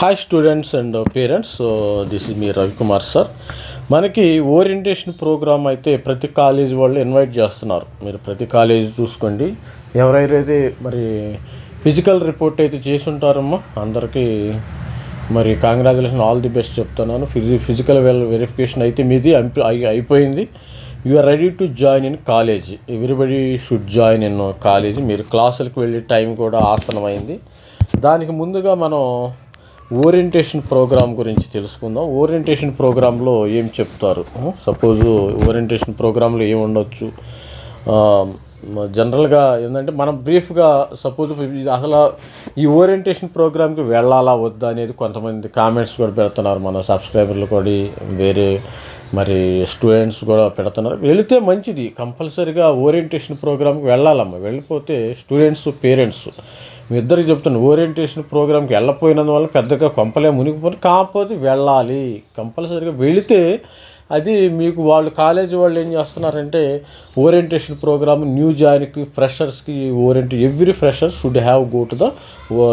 Hi students and parents so this is me Ravikumar sir మనకి orientation programme అయితే ప్రతి college వాళ్ళు invite చేస్తున్నారు. మీరు ప్రతి కాలేజ్ చూసుకోండి. ఎవరైతే మరి ఫిజికల్ రిపోర్ట్ అయితే చేసి ఉంటారమ్మా అందరికీ మరి కాంగ్రాచులేషన్ ఆల్ ది బెస్ట్ చెప్తున్నాను. ఫిజి ఫిజికల్ వెల్ వెరిఫికేషన్ అయితే మీది అయిపోయింది. You are ready to join in college everybody should join in college మీరు క్లాసులకు వెళ్ళే టైం కూడా ఆసనమైంది. దానికి ముందుగా మనం ఓరియంటేషన్ ప్రోగ్రామ్ గురించి తెలుసుకుందాం. ఓరియంటేషన్ ప్రోగ్రాంలో ఏం చెప్తారు? సపోజ్ ఓరియంటేషన్ ప్రోగ్రాంలో ఏమి ఉండొచ్చు? జనరల్గా ఏంటంటే మనం బ్రీఫ్గా సపోజ్ అసలు ఈ ఓరియంటేషన్ ప్రోగ్రామ్కి వెళ్ళాలా వద్దా అనేది కొంతమంది కామెంట్స్ కూడా పెడుతున్నారు. మన సబ్స్క్రైబర్లు కూడా వేరే మరి స్టూడెంట్స్ కూడా పెడుతున్నారు. వెళితే మంచిది. కంపల్సరీగా ఓరియంటేషన్ ప్రోగ్రామ్కి వెళ్ళాలమ్మా. వెళ్ళిపోతే స్టూడెంట్స్ పేరెంట్స్ మీ ఇద్దరికి చెప్తున్నాను ఓరియంటేషన్ ప్రోగ్రామ్కి వెళ్ళపోయినందువల్ల పెద్దగా కొంపలే మునిగిపోయి కాకపోతే వెళ్ళాలి. కంపల్సరీగా వెళితే అది మీకు వాళ్ళు కాలేజీ వాళ్ళు ఏం చేస్తున్నారంటే ఓరియంటేషన్ ప్రోగ్రామ్ న్యూ జాయిన్కి ఫ్రెషర్స్కి orient every fresher should have go to the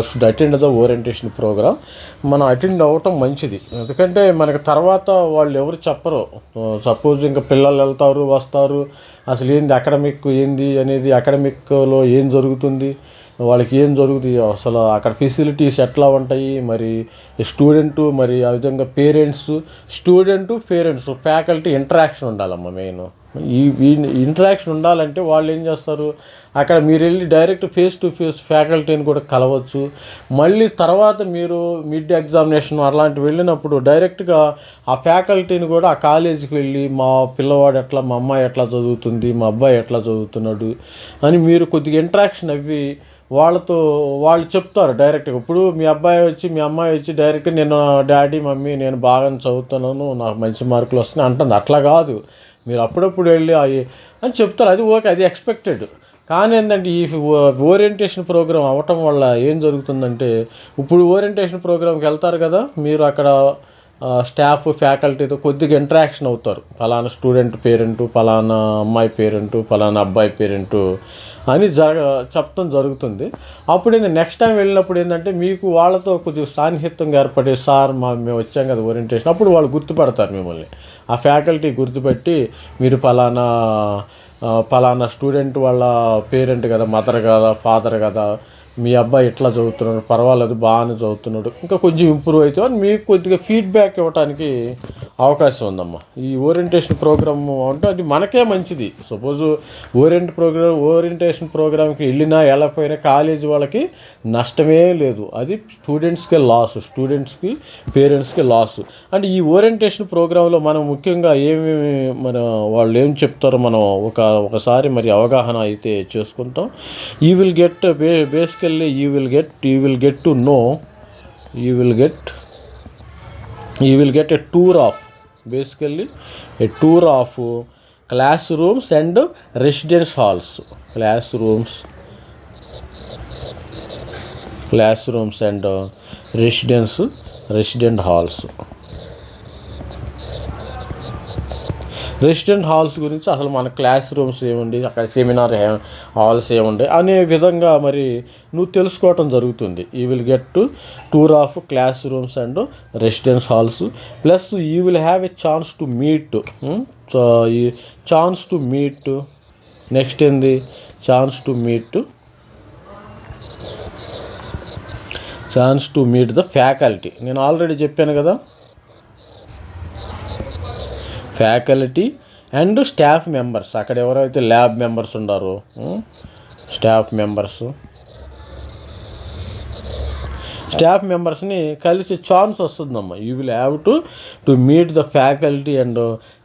should attend the orientation program మనం అటెండ్ అవ్వటం మంచిది. ఎందుకంటే మనకి తర్వాత వాళ్ళు ఎవరు చెప్పరు. Uh, సపోజ్ ఇంకా పిల్లలు వెళ్తారు వస్తారు. అసలు ఏంది అకాడమిక్ ఏంది అనేది అకాడమిక్లో ఏం జరుగుతుంది? వాళ్ళకి ఏం జరుగుతుంది అసలు అక్కడ ఫెసిలిటీస్ ఎట్లా ఉంటాయి? మరి స్టూడెంటు మరి ఆ విధంగా parents student parents faculty interaction ఉండాలమ్మా మెయిన్ ఈ ఈ ఇంటరాక్షన్ ఉండాలంటే వాళ్ళు ఏం చేస్తారు? అక్కడ మీరు వెళ్ళి డైరెక్ట్ ఫేస్ టు ఫేస్ ఫ్యాకల్టీని కూడా కలవచ్చు. మళ్ళీ తర్వాత మీరు మిడ్ ఎగ్జామినేషన్ అలాంటివి వెళ్ళినప్పుడు డైరెక్ట్గా ఆ ఫ్యాకల్టీని కూడా ఆ కాలేజీకి వెళ్ళి మా పిల్లవాడు ఎట్లా మా అమ్మాయి ఎట్లా చదువుతుంది మా అబ్బాయి ఎట్లా చదువుతున్నాడు అని మీరు కొద్దిగా ఇంటరాక్షన్ అవి వాళ్ళతో వాళ్ళు చెప్తారు డైరెక్ట్గా ఇప్పుడు మీ అబ్బాయి వచ్చి మీ అమ్మాయి వచ్చి డైరెక్ట్గా నేను డాడీ మమ్మీ నేను బాగా చదువుతున్నాను నాకు మంచి మార్కులు వస్తున్నాయి అంటుంది. అట్లా కాదు. మీరు అప్పుడప్పుడు వెళ్ళి అవి అని చెప్తారు. అది ఓకే అది ఎక్స్పెక్టెడ్ కానీ ఏంటంటే ఈ ఓరియంటేషన్ ప్రోగ్రామ్ అవ్వటం వల్ల ఏం జరుగుతుందంటే ఇప్పుడు ఓరియంటేషన్ ప్రోగ్రామ్కి వెళ్తారు కదా మీరు అక్కడ స్టాఫ్ ఫ్యాకల్టీతో కొద్దిగా ఇంటరాక్షన్ అవుతారు. ఫలానా స్టూడెంట్ పేరెంటు ఫలానా అమ్మాయి పేరెంటు ఫలానా అబ్బాయి పేరెంటు అని జరగ చెప్పడం జరుగుతుంది. అప్పుడు ఏంది నెక్స్ట్ టైం వెళ్ళినప్పుడు ఏంటంటే మీకు వాళ్ళతో కొద్దిగా సాన్నిహిత్యంగా ఏర్పడే సార్ మా మేము వచ్చాం కదా ఓరియంటేషన్ అప్పుడు వాళ్ళు గుర్తుపడతారు మిమ్మల్ని. ఆ ఫ్యాకల్టీ గుర్తుపెట్టి మీరు ఫలానా ఫలానా స్టూడెంట్ వాళ్ళ పేరెంట్ కదా మదర్ కదా ఫాదర్ కదా మీ అబ్బాయి ఎట్లా చదువుతున్నాడు పర్వాలేదు బాగానే చదువుతున్నాడు. ఇంకా కొంచెం ఇంప్రూవ్ అయితే అని మీకు కొద్దిగా ఫీడ్బ్యాక్ ఇవ్వడానికి అవకాశం ఉందమ్మా. ఈ ఓరియంటేషన్ ప్రోగ్రామ్ అంటే అది మనకే మంచిది. సపోజ్ ఓరియంట్ ప్రోగ్రామ్ ఓరియంటేషన్ ప్రోగ్రామ్కి వెళ్ళినా వెళ్ళకపోయినా కాలేజీ వాళ్ళకి నష్టమే లేదు. అది స్టూడెంట్స్కే లాస్ స్టూడెంట్స్కి పేరెంట్స్కి లాస్ అంటే ఈ ఓరియంటేషన్ ప్రోగ్రాంలో మనం ముఖ్యంగా ఏమేమి మన వాళ్ళు ఏం చెప్తారో మనం ఒక ఒకసారి మరి అవగాహన అయితే చేసుకుంటాం. ఈ will get bay basic basically you will get you will get to know you will get you will get a tour of basically a tour of classrooms and residence halls. Classrooms classrooms and residence resident halls. Resident halls గురించి అసలు మన class rooms ఏముండి అక్కడ seminar halls ఏముండే అనే విధంగా మరి నువ్వు తెలుసుకోవటం జరుగుతుంది. You will get to tour of classrooms and residence halls plus you will have a chance to meet ఈ ఛాన్స్ టు మీట్ నెక్స్ట్ ఏంది? Chance to meet chance to meet the faculty నేను ఆల్రెడీ చెప్పాను కదా? Faculty and staff members. అక్కడ ఎవరైతే lab members ఉన్నారో staff members. Staff మెంబర్స్ని కలిసి ఛాన్స్ వస్తుందమ్మా. You will have to to meet the faculty and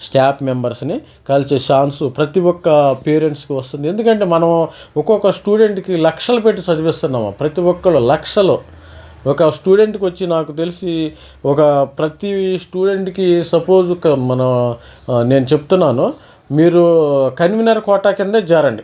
staff మెంబర్స్ని కలిసే ఛాన్స్ ప్రతి ఒక్క పేరెంట్స్కి వస్తుంది. ఎందుకంటే మనం ఒక్కొక్క స్టూడెంట్కి లక్షలు పెట్టి చదివిస్తున్నాము ప్రతి ఒక్కరు లక్షలు. ఒక స్టూడెంట్కి వచ్చి నాకు తెలిసి ఒక ప్రతి స్టూడెంట్కి సపోజ్ మన నేను చెప్తున్నాను మీరు కన్వీనర్ కోటా కింద చేరండి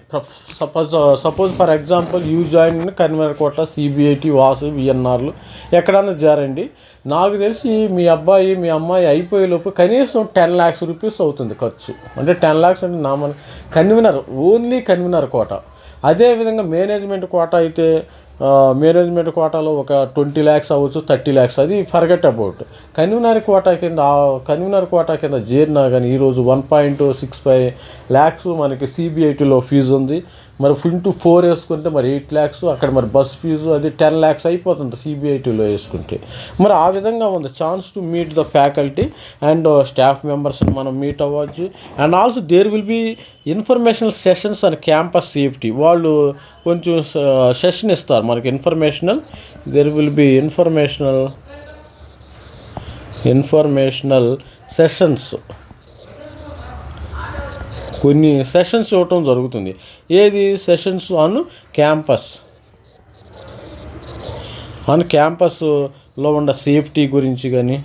suppose suppose for example you join convener quota CBIT Vasu విఎన్ఆర్లు ఎక్కడన్నా చేరండి నాకు తెలిసి మీ అబ్బాయి మీ అమ్మాయి అయిపోయేలోపు కనీసం టెన్ ల్యాక్స్ రూపీస్ అవుతుంది ఖర్చు. అంటే టెన్ ల్యాక్స్ అంటే నా మన కన్వీనర్ ఓన్లీ కన్వీనర్ కోట. అదేవిధంగా మేనేజ్మెంట్ కోట అయితే మేనేజ్మెంట్ కోటాలో ఒక ట్వంటీ ల్యాక్స్ అవ్వచ్చు థర్టీ ల్యాక్స్. అది ఫర్గెట్ అబౌట్ కన్వీనర్ కోటా కింద కన్వీనర్ కోటా కింద చేరినా కానీ ఈరోజు one point six five lakhs మనకి సిబిఐటీలో ఫీజు ఉంది. మరి ఇంటూ ఫోర్ వేసుకుంటే మరి ఎయిట్ ల్యాక్స్ అక్కడ మరి బస్ ఫీజు అది టెన్ ల్యాక్స్ అయిపోతుంది సిబిఐటీలో వేసుకుంటే. మరి ఆ విధంగా ఉంది. Chance to meet the faculty and uh, staff మెంబర్స్ని మనం మీట్ అవ్వచ్చు. And also there will be informational sessions and campus safety వాళ్ళు కొంచెం uh, సెషన్ ఇస్తారు మనకి informational there will be informational informational sessions కొన్ని సెషన్స్ ఇవ్వటం జరుగుతుంది. ఏది? Sessions on campus. ఆన్ క్యాంపస్లో ఉన్న సేఫ్టీ గురించి కానీ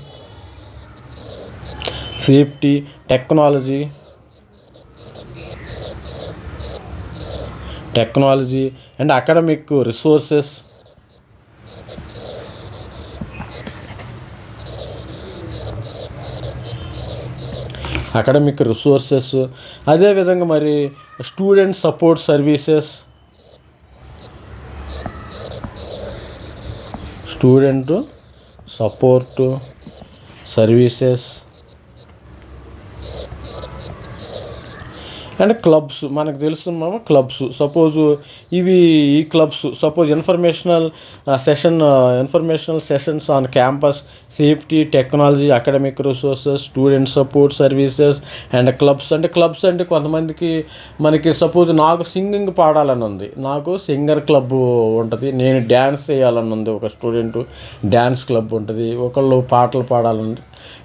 safety technology technology and academic resources academic resources అదేవిధంగా మరి student support services. Student support services. And clubs మనకు తెలుస్తున్నాము క్లబ్స్. సపోజ్ ఇవి ఈ clubs suppose informational session informational sessions on campus safety technology academic resources student support services and clubs అంటే clubs అంటే కొంతమందికి మనకి సపోజ్ నాకు సింగింగ్ పాడాలని ఉంది. నాకు సింగర్ క్లబ్ ఉంటుంది. నేను డ్యాన్స్ చేయాలని ఉంది. ఒక స్టూడెంట్ డ్యాన్స్ క్లబ్ ఉంటుంది. ఒకళ్ళు పాటలు పాడాలని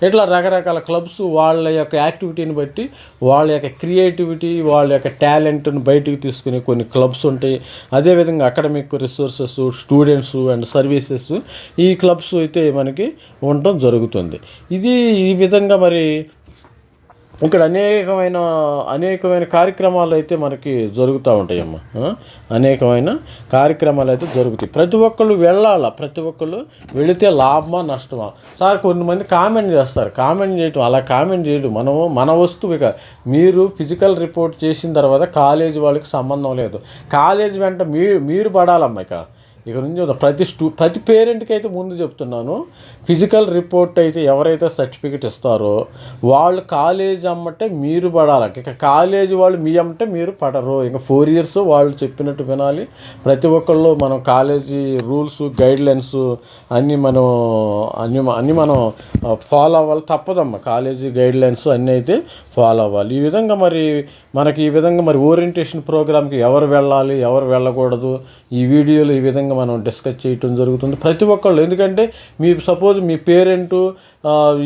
ఇట్లా రకరకాల క్లబ్స్ వాళ్ళ యొక్క యాక్టివిటీని బట్టి వాళ్ళ యొక్క క్రియేటివిటీ వాళ్ళ యొక్క టాలెంట్ను బయటికి తీసుకునే కొన్ని క్లబ్స్ ఉంటాయి. అదేవిధంగా academic resources students and services ఈ క్లబ్స్ అయితే మనకి ఉండటం జరుగుతుంది. ఇది ఈ విధంగా మరి ఇక్కడ అనేకమైన అనేకమైన కార్యక్రమాలు అయితే మనకి జరుగుతూ ఉంటాయమ్మా. అనేకమైన కార్యక్రమాలు అయితే జరుగుతాయి. ప్రతి ఒక్కళ్ళు వెళ్ళాలా? ప్రతి ఒక్కళ్ళు వెళితే లాభమా నష్టమా? సార్ కొంతమంది కామెంట్ చేస్తారు. కామెంట్ చేయటం అలా కామెంట్ చేయడం మనము మన వస్తువు ఇక మీరు ఫిజికల్ రిపోర్ట్ చేసిన తర్వాత కాలేజీ వాళ్ళకి సంబంధం లేదు. కాలేజీ వెంట మీ మీరు పడాలమ్మా ఇక. ఇక నుంచి ప్రతి స్టూ ప్రతి పేరెంట్కి అయితే ముందు చెప్తున్నాను ఫిజికల్ రిపోర్ట్ అయితే ఎవరైతే సర్టిఫికెట్ ఇస్తారో వాళ్ళు కాలేజ్ అమ్మంటే మీరు పడాలి. ఇక కాలేజ్ వాళ్ళు మీ అమ్మంటే మీరు పడరు. ఇంకా ఫోర్ ఇయర్స్ వాళ్ళు చెప్పినట్టు వినాలి. ప్రతి ఒక్కళ్ళు మనం కాలేజీ రూల్స్ గైడ్ లైన్స్ అన్నీ మనం అన్ని అన్నీ మనం ఫాలో అవ్వాలి తప్పదమ్మా. కాలేజీ గైడ్ లైన్స్ అన్నీ అయితే ఫాలో అవ్వాలి. ఈ విధంగా మరి మనకి ఈ విధంగా మరి ఓరియంటేషన్ ప్రోగ్రామ్కి ఎవరు వెళ్ళాలి ఎవరు వెళ్ళకూడదు ఈ వీడియోలో ఈ విధంగా మనం డిస్కస్ చేయటం జరుగుతుంది ప్రతి ఒక్కళ్ళు. ఎందుకంటే మీ సపోజ్ మీ పేరెంటు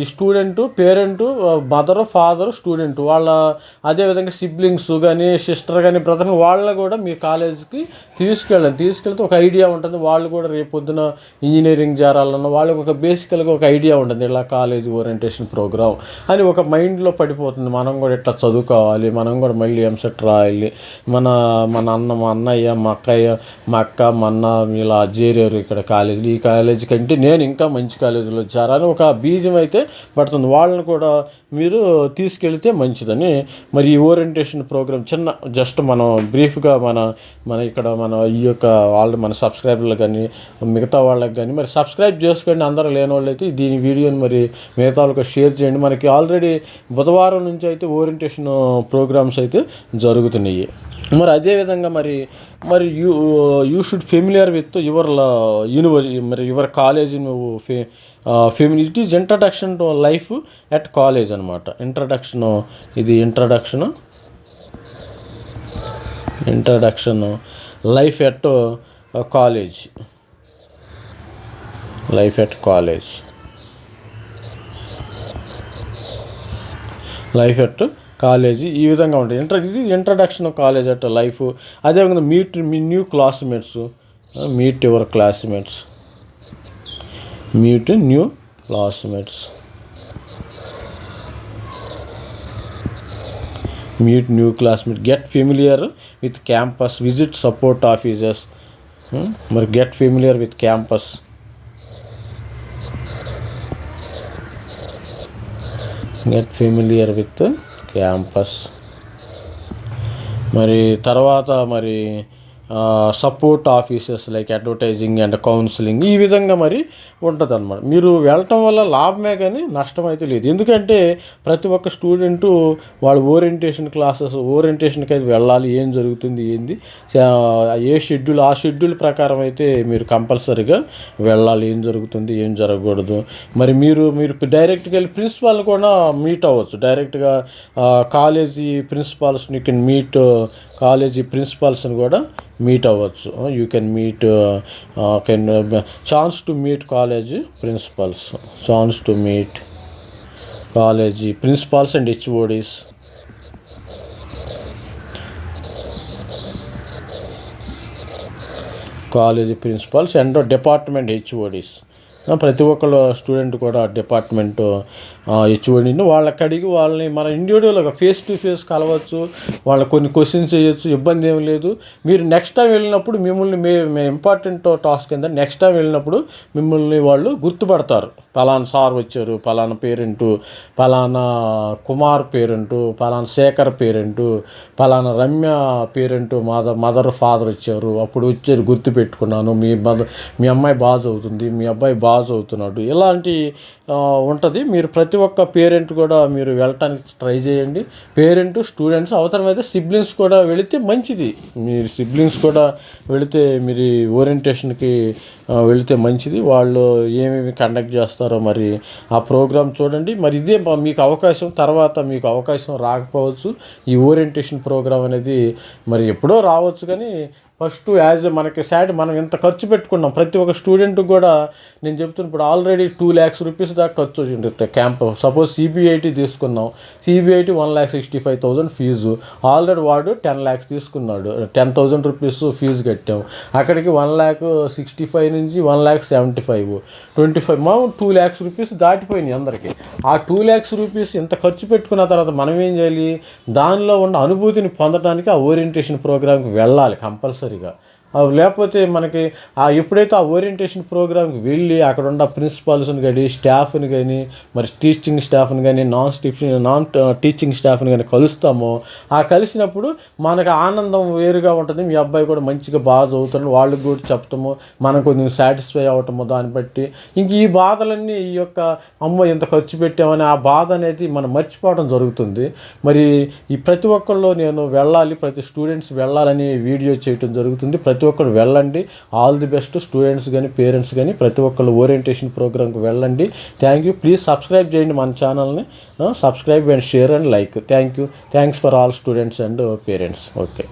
ఈ student parent mother father student వాళ్ళ అదేవిధంగా సిబ్లింగ్స్ కానీ సిస్టర్ కానీ బ్రదర్ వాళ్ళని కూడా మీ కాలేజీకి తీసుకెళ్ళండి. తీసుకెళ్తే ఒక ఐడియా ఉంటుంది. వాళ్ళు కూడా రేపు పొద్దున ఇంజనీరింగ్ చేరాలన్న వాళ్ళకి ఒక బేసికల్గా ఒక ఐడియా ఉంటుంది. ఇలా కాలేజ్ ఓరియంటేషన్ ప్రోగ్రామ్ అని ఒక మైండ్లో పడిపోతుంది. మనం కూడా ఇట్లా చదువుకోవాలి. మనం కూడా మళ్ళీ ఎంసెట్ రాయాలి. మన మన అన్న మా అన్నయ్య మా అక్కయ్య మా అక్క మా అన్న ఇలా చేరారు ఇక్కడ కాలేజీ. ఈ కాలేజీ కంటే నేను ఇంకా మంచి కాలేజీలో వచ్చారని ఒక బీజం అయితే పడుతుంది. వాళ్ళని కూడా మీరు తీసుకెళ్తే మంచిదని. మరి ఈ ఓరియంటేషన్ ప్రోగ్రామ్ చిన్న జస్ట్ మనం బ్రీఫ్గా మన మన ఇక్కడ మన ఈ యొక్క వాళ్ళు మన సబ్స్క్రైబర్లకు కానీ మిగతా వాళ్ళకి కానీ మరి సబ్స్క్రైబ్ చేసుకోండి. అందరూ లేని వాళ్ళు అయితే దీని వీడియోని మరి మిగతా వాళ్ళకి షేర్ చేయండి. మనకి ఆల్రెడీ బుధవారం నుంచి అయితే ఓరియంటేషన్ ప్రోగ్రామ్స్ అయితే జరుగుతున్నాయి. మరి అదేవిధంగా మరి మరి you you should familiar with your university మరి యువర్ కాలేజ్ నువ్వు ఫే family it is introduction to life at college అనమాట ఇంట్రడక్షన్ ఇది introduction introduction life at college life at college life at college ఈ విధంగా ఉంటుంది ఇంటర్ ఇది ఇంట్రడక్షన్ కాలేజ్ అట్ లైఫ్ అదేవిధంగా meet me new classmates meet your classmates meet new classmates meet new classmate get familiar with campus visit support officers మరి get familiar with campus get familiar with campus. మరి తర్వాత మరి support offices like advertising and counselling ఈ విధంగా మరి ఉంటుంది అనమాట మీరు వెళ్ళటం వల్ల లాభమే కానీ నష్టం అయితే లేదు. ఎందుకంటే ప్రతి ఒక్క స్టూడెంటు వాళ్ళ ఓరియంటేషన్ క్లాసెస్ ఓరియంటేషన్కి అయితే వెళ్ళాలి. ఏం జరుగుతుంది ఏంది? ఏ షెడ్యూల్ ఆ షెడ్యూల్ ప్రకారం అయితే మీరు కంపల్సరీగా వెళ్ళాలి. ఏం జరుగుతుంది ఏం జరగకూడదు. మరి మీరు మీరు డైరెక్ట్గా వెళ్ళి ప్రిన్సిపాల్ని కూడా మీట్ అవ్వచ్చు. డైరెక్ట్గా కాలేజీ ప్రిన్సిపాల్స్ని కెన్ మీట్ కాలేజీ ప్రిన్సిపాల్స్ని కూడా మీట్ అవ్వచ్చు. You can meet can chance to meet college principals chance to meet college principals and HODs college principals and department HODs ప్రతి ఒక్కళ్ళు స్టూడెంట్ కూడా డిపార్ట్మెంట్ హెచ్ఓడిని వాళ్ళకి అడిగి వాళ్ళని మన ఇండివిజువల్గా ఫేస్ టు ఫేస్ కలవచ్చు వాళ్ళ కొన్ని క్వశ్చన్స్ చేయొచ్చు ఇబ్బంది ఏం లేదు. మీరు నెక్స్ట్ టైం వెళ్ళినప్పుడు మిమ్మల్ని మే ఇంపార్టెంట్ టాస్క్ ఏంటంటే నెక్స్ట్ టైం వెళ్ళినప్పుడు మిమ్మల్ని వాళ్ళు గుర్తుపడతారు. పలానా సార్ వచ్చారు పలానా పేరెంటు పలానా కుమార్ పేరెంటు పలానా శేఖర్ పేరెంటు పలానా Ramya parent mother mother father వచ్చారు అప్పుడు వచ్చారు గుర్తు పెట్టుకున్నాను. మీ మదర్ మీ అమ్మాయి బాగా చదువుతుంది మీ అబ్బాయి బాగా చదువుతున్నాడు ఇలాంటి ఉంటుంది. మీరు ప్రతి ఒక్క పేరెంట్ కూడా మీరు వెళ్ళటానికి ట్రై చేయండి. పేరెంట్ స్టూడెంట్స్ అవసరమైతే సిబ్లింగ్స్ కూడా వెళితే మంచిది. మీరు సిబ్లింగ్స్ కూడా వెళితే మీరు ఓరియంటేషన్కి వెళితే మంచిది. వాళ్ళు ఏమేమి కండక్ట్ చేస్తారో మరి ఆ ప్రోగ్రామ్ చూడండి. మరి ఇదే మా- మీకు అవకాశం. తర్వాత మీకు అవకాశం రాకపోవచ్చు. ఈ ఓరియంటేషన్ ప్రోగ్రామ్ అనేది మరి ఎప్పుడో రావచ్చు కానీ ఫస్ట్ యాజ్ మనకి శాట్ మనం ఇంత ఖర్చు పెట్టుకున్నాం. ప్రతి ఒక్క స్టూడెంట్కి కూడా నేను చెప్తున్నా ఇప్పుడు ఆల్రెడీ టూ ల్యాక్స్ రూపీస్ దాకా ఖర్చు వచ్చి ఉంటుంది క్యాంప్. సపోజ్ సిబిఐటి తీసుకున్నాం CBIT one lakh sixty five thousand fees. Already వాడు టెన్ ల్యాక్స్ తీసుకున్నాడు. టెన్ థౌజండ్ రూపీస్ ఫీజు కట్టాం. అక్కడికి వన్ ల్యాక్ సిక్స్టీ ఫైవ్ నుంచి one lakh seventy five. Twenty five మా టూ ల్యాక్స్ రూపీస్ దాటిపోయినాయి అందరికీ. ఆ టూ ల్యాక్స్ రూపీస్ ఇంత ఖర్చు పెట్టుకున్న తర్వాత మనం ఏం చేయాలి? దానిలో ఉన్న అనుభూతిని పొందడానికి ఆ ఓరియంటేషన్ ప్రోగ్రామ్కి వెళ్ళాలి కంపల్సరీ. కంపల్సరీగా ఆ లేకపోతే మనకి ఆ ఎప్పుడైతే ఆ ఓరియంటేషన్ ప్రోగ్రామ్కి వెళ్ళి అక్కడ ఉన్న ప్రిన్సిపాల్స్ని కానీ స్టాఫ్ని కానీ మరి టీచింగ్ స్టాఫ్ని కానీ నాన్ స్టిఫిన్ నాన్ టీచింగ్ స్టాఫ్ని కానీ కలుస్తామో ఆ కలిసినప్పుడు మనకు ఆనందం వేరుగా ఉంటుంది. మీ అబ్బాయి కూడా మంచిగా బాగా చదువుతాడు వాళ్ళకి కూడా చెప్తాము. మనం కొంచెం సాటిస్ఫై అవటము దాన్ని బట్టి. ఇంక ఈ బాధలన్నీ ఈ యొక్క అమ్మ ఇంత ఖర్చు పెట్టామని ఆ బాధ అనేది మనం మర్చిపోవడం జరుగుతుంది. మరి ఈ ప్రతి ఒక్కళ్ళు నేను వెళ్ళాలి ప్రతి స్టూడెంట్స్ వెళ్ళాలని వీడియో చేయటం జరుగుతుంది. ప్రతి ప్రతి ఒక్కరు వెళ్ళండి. ఆల్ ది బెస్ట్ స్టూడెంట్స్ కానీ పేరెంట్స్ కానీ ప్రతి ఒక్కళ్ళు ఓరియంటేషన్ ప్రోగ్రామ్కి వెళ్ళండి. థ్యాంక్ యూ ప్లీజ్ సబ్స్క్రైబ్ చేయండి మన ఛానల్ని subscribe and share and like thank you thanks for all students and parents okay